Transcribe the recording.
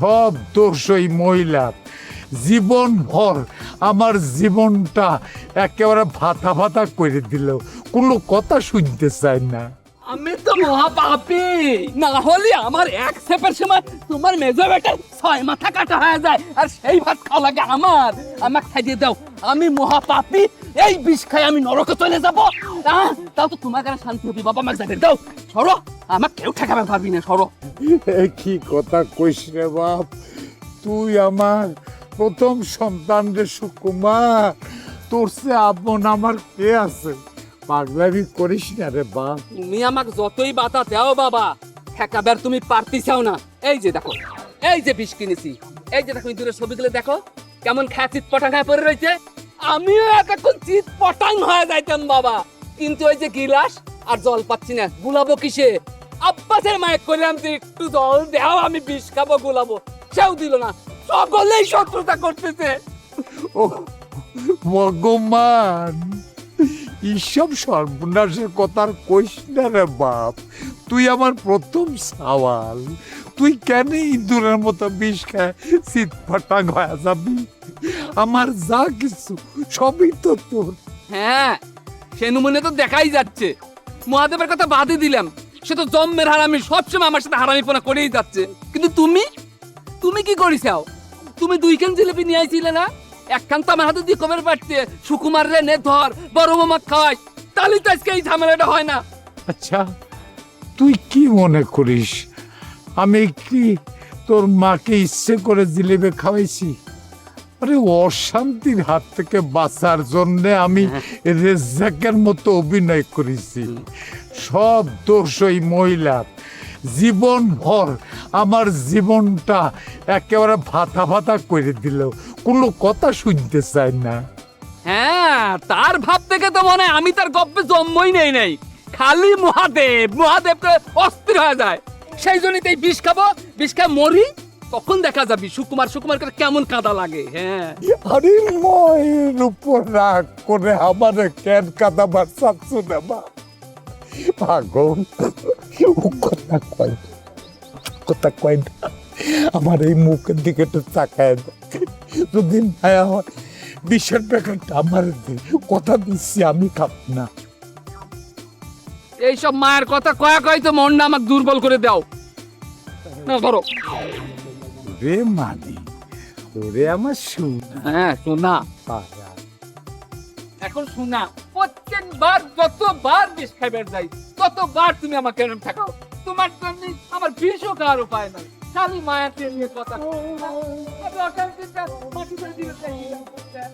সব দোষ মহিলা। জীবন ভর আমার জীবনটা একেবারে ভাতা ভাতা করে দিল। কোনো কথা শুনতে চায় না। মহাপাপী। না হলে আমার এক সেপের সময় তোমার মেজো বেটার ছয় মাথা কাটা হয়ে যায়, আর সেই ভাত খাওয়া লাগে আমার। আমাকে খাইয়ে দাও, আমি মহাপাপী, এই বিষ খাই আমি নরকে চলে যাব। তাও তো তোমার কাছে শান্তি হবে, বাবা আমাকে যাবে দাও। সরো, আমাকে কেউ ঠেকাবে পারবি না, সরো। কি কথা কইস রে বাপ? তুই আমার প্রথম সন্তান রে সুকুমার। তোর সে আপন আমার কে আছে? পাগলামি করিস না রে বাপ তুমি আমাকে যতই বাতা দাও বাবা ঠেকাবার তুমি পারতি চাও না। এই যে দেখো এই যে বিষ কিনেছি এই যে দেখো ইঁদুরের ছবিগুলো দেখো কেমন খায় চিৎ পটাং খায় পড়ে রয়েছে। আমিও এতক্ষণ চিত পটাং হয়ে যাইতাম বাবা কিন্তু ওই যে গিলাস আর জল পাচ্ছি না গুলাবো কিসে? আব্বাসের মায়ের করলাম যে একটু জল দেও আমি বিষ খাব গুলাবো। সেও দিল না সকলেই শত্রুতা করতেছে। ও ভগবান। এইসব সর্বনাশের কথা আর কইস না রে বাপ। তুই আমার প্রথম সওয়াল। তুই কেন ইঁদুরের মতো বিষ খায় শীত ফাটাং হয়ে যাবি? আমার যা কিছু, সবই তো তোর। হ্যাঁ সে নমুনে তো দেখাই যাচ্ছে। মহাদেবের কথা বাদই দিলাম। সে তো জম্মের হারামি সবসময় আমার সাথে হারামিপনা করেই যাচ্ছে। কিন্তু তুমি? তুমি কি করিসাও তুমি দুইখান জিলিপি নিয়ে আইছিলে না? একখান তো আমার হাতে দিয়ে কবের পাঠতে সুকুমার রে নে ধর বড় মামা খাস তাহলে তো আজকে এই ঝামেলাটা হয় না। আচ্ছা তুই কি মনে করিস? আমি কি তোর মাকে ইচ্ছে করে জিলেবে খাওয়াইছি? আরে অশান্তির হাত থেকে বাঁচার জন্য আমি রেজ্জাকের মতো অভিনয় করেছি। সব দোষ ওই মহিলার। জীবন ভর আমার জীবনটা একেবারে ভাতা ভাতা করে দিল। কোনো কথা শুনতে চায় না। হ্যাঁ তার ভাব থেকে তো মনে হয় আমি তার গপ্পে জন্মই নেই নাই। খালি মহাদেব মহাদেবকে অস্থির হয়ে যায়। সেই জন্যই তো এই বিষ খাব বিষ খায় মরি তখন দেখা যাবি সুকুমার সুকুমার করে কেমন কাঁদা লাগে হ্যাঁ। আরে মায়ের উপর রাগ করে আমার কেন কাদাবার চাচ্ছ না মা? পাগল। কথা কয় কথা কয় আমার এই মুখের দিকে একটু তাকায় যদি মায়া হয় বিষের প্যাকেটটা আমার কথা দিচ্ছি আমি খাব না। এইসব মায়ের কথা কয়া কয় তো মনটা আমাকে দুর্বল করে দাও। না ধরো। রে মানি ওরে আমার শোনা হ্যাঁ শোনা পাড়া। এখন শোনা প্রত্যেকবার যতবার বিষ খাইবার যাই ততবার তুমি আমাকে এরম ঠেকাও। তোমার জন্য আমার বিষও খাওয়ার উপায় নাই। খালি মায়াতে নিয়ে কথা মাটি